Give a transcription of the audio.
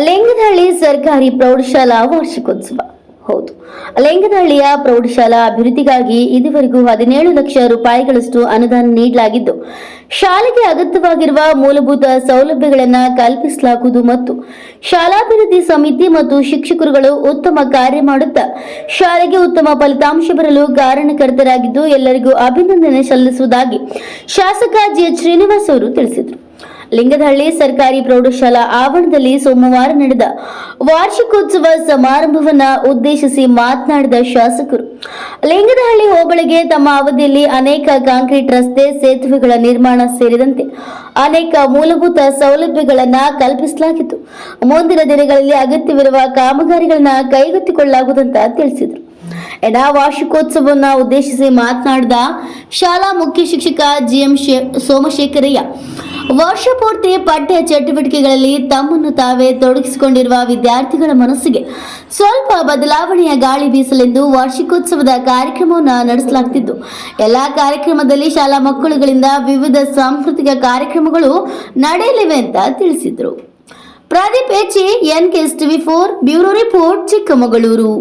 ಲಿಂಗದಹಳ್ಳಿ ಸರ್ಕಾರಿ ಪ್ರೌಢಶಾಲಾ ವಾರ್ಷಿಕೋತ್ಸವ. ಹೌದು ಲಿಂಗದಹಳ್ಳಿಯ ಪ್ರೌಢಶಾಲಾ ಅಭಿವೃದ್ಧಿಗಾಗಿ ಇದುವರೆಗೂ ಹದಿನೇಳು ಲಕ್ಷ ರೂಪಾಯಿಗಳಷ್ಟು ಅನುದಾನ ನೀಡಲಾಗಿದ್ದು, ಶಾಲೆಗೆ ಅಗತ್ಯವಾಗಿರುವ ಮೂಲಭೂತ ಸೌಲಭ್ಯಗಳನ್ನು ಕಲ್ಪಿಸಲಾಗುವುದು ಮತ್ತು ಶಾಲಾಭಿವೃದ್ಧಿ ಸಮಿತಿ ಮತ್ತು ಶಿಕ್ಷಕರುಗಳು ಉತ್ತಮ ಕಾರ್ಯ ಮಾಡುತ್ತಾ ಶಾಲೆಗೆ ಉತ್ತಮ ಫಲಿತಾಂಶ ಬರಲು ಕಾರಣಕರ್ತರಾಗಿದ್ದು ಎಲ್ಲರಿಗೂ ಅಭಿನಂದನೆ ಸಲ್ಲಿಸುವುದಾಗಿ ಶಾಸಕ ಜಿಎಚ್ ಶ್ರೀನಿವಾಸ್ ಅವರು ತಿಳಿಸಿದರು. ಲಿಂಗದಹಳ್ಳಿ ಸರ್ಕಾರಿ ಪ್ರೌಢಶಾಲಾ ಆವರಣದಲ್ಲಿ ಸೋಮವಾರ ನಡೆದ ವಾರ್ಷಿಕೋತ್ಸವ ಸಮಾರಂಭವನ್ನ ಉದ್ದೇಶಿಸಿ ಮಾತನಾಡಿದ ಶಾಸಕರು, ಲಿಂಗದಹಳ್ಳಿ ಹೋಬಳಿಗೆ ತಮ್ಮ ಅವಧಿಯಲ್ಲಿ ಅನೇಕ ಕಾಂಕ್ರೀಟ್ ರಸ್ತೆ, ಸೇತುವೆಗಳ ನಿರ್ಮಾಣ ಸೇರಿದಂತೆ ಅನೇಕ ಮೂಲಭೂತ ಸೌಲಭ್ಯಗಳನ್ನು ಕಲ್ಪಿಸಲಾಗಿತ್ತು. ಮುಂದಿನ ದಿನಗಳಲ್ಲಿ ಅಗತ್ಯವಿರುವ ಕಾಮಗಾರಿಗಳನ್ನ ಕೈಗೆತ್ತಿಕೊಳ್ಳಲಾಗುವುದಂತ ತಿಳಿಸಿದರು. ಎಡ ವಾರ್ಷಿಕೋತ್ಸವವನ್ನು ಉದ್ದೇಶಿಸಿ ಮಾತನಾಡಿದ ಶಾಲಾ ಮುಖ್ಯ ಶಿಕ್ಷಕ ಜಿಎಂ ಸೋಮಶೇಖರಯ್ಯ, ವರ್ಷ ಪೂರ್ತಿ ಪಠ್ಯ ಚಟುವಟಿಕೆಗಳಲ್ಲಿ ತಮ್ಮನ್ನು ತಾವೇ ತೊಡಗಿಸಿಕೊಂಡಿರುವ ವಿದ್ಯಾರ್ಥಿಗಳ ಮನಸ್ಸಿಗೆ ಸ್ವಲ್ಪ ಬದಲಾವಣೆಯ ಗಾಳಿ ಬೀಸಲೆಂದು ವಾರ್ಷಿಕೋತ್ಸವದ ಕಾರ್ಯಕ್ರಮವನ್ನು ನಡೆಸಲಾಗುತ್ತಿದ್ದು ಎಲ್ಲ ಕಾರ್ಯಕ್ರಮದಲ್ಲಿ ಶಾಲಾ ಮಕ್ಕಳುಗಳಿಂದ ವಿವಿಧ ಸಾಂಸ್ಕೃತಿಕ ಕಾರ್ಯಕ್ರಮಗಳು ನಡೆಯಲಿವೆ ಅಂತ ತಿಳಿಸಿದರು. Pradeep H N TV four, bureau report, Chikkamagaluru.